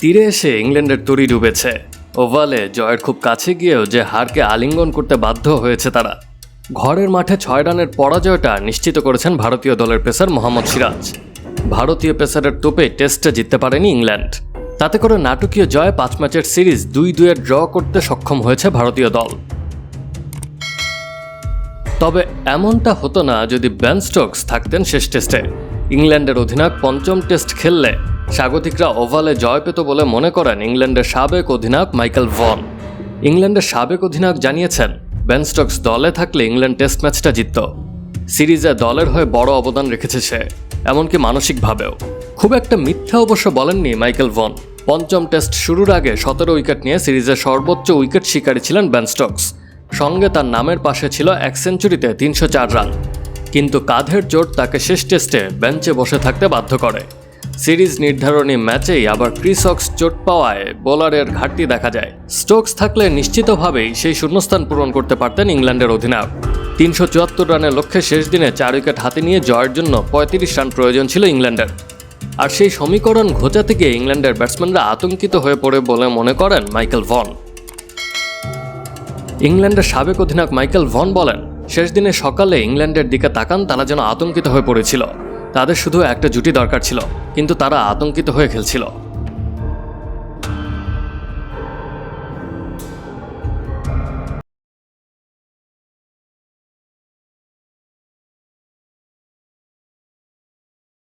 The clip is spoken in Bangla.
তীরে এসে ইংল্যান্ডের তরি ডুবেছে। ওভালে জয়ের খুব কাছে গিয়েও যে হারকে আলিঙ্গন করতে বাধ্য হয়েছে তারা। ঘরের মাঠে ছয় রানের পরাজয়টা নিশ্চিত করেছেন ভারতীয় দলের পেসার মোহাম্মদ সিরাজ। ভারতীয় পেসারের তোপে টেস্টে জিততে পারেনি ইংল্যান্ড। তাতে করে নাটকীয় জয়ে পাঁচ ম্যাচের সিরিজ দুই দুয়ের ড্র করতে সক্ষম হয়েছে ভারতীয় দল। তবে এমনটা হতো না যদি বেন স্টোকস থাকতেন শেষ টেস্টে। ইংল্যান্ডের অধিনায়ক পঞ্চম টেস্ট খেললে স্বাগতিকরা ওভালে জয় পেত বলে মনে করেন ইংল্যান্ডের সাবেক অধিনায়ক মাইকেল ভন। ইংল্যান্ডের সাবেক অধিনায়ক জানিয়েছেন, বেন স্টোকস দলে থাকলে ইংল্যান্ড টেস্ট ম্যাচটা জিতত। সিরিজে দলের হয়ে বড় অবদান রেখেছে সে, এমনকি মানসিকভাবেও। খুব একটা মিথ্যা অবশ্য বলেননি মাইকেল ভন। পঞ্চম টেস্ট শুরুর আগে সতেরো উইকেট নিয়ে সিরিজের সর্বোচ্চ উইকেট শিকারী ছিলেন বেন স্টোকস। সঙ্গে তার নামের পাশে ছিল এক সেঞ্চুরিতে তিনশো চার রান। কিন্তু কাঁধের চোট তাকে শেষ টেস্টে বেঞ্চে বসে থাকতে বাধ্য করে। সিরিজ নির্ধারণী ম্যাচেই আবার ক্রিসক্স চোট পাওয়ায় বোলারের ঘাটতি দেখা যায়। স্টোকস থাকলে নিশ্চিতভাবেই সেই শূন্যস্থান পূরণ করতে পারতেন ইংল্যান্ডের অধিনায়ক। তিনশো চুয়াত্তর রানের লক্ষ্যে শেষ দিনে চার উইকেট হাতে নিয়ে জয়ের জন্য পঁয়ত্রিশ রান প্রয়োজন ছিল ইংল্যান্ডের। আর সেই সমীকরণ ঘোচাতে গিয়ে ইংল্যান্ডের ব্যাটসম্যানরা আতঙ্কিত হয়ে পড়ে বলে মনে করেন মাইকেল ভন। ইংল্যান্ডের সাবেক অধিনায়ক মাইকেল ভন বলেন, শেষ দিনে সকালে ইংল্যান্ডের দিকে তাকান তারা যেন আতঙ্কিত হয়ে পড়েছিল। তাদের শুধু একটা জুটি দরকার ছিল কিন্তু তারা আতঙ্কিত হয়ে খেলছিল।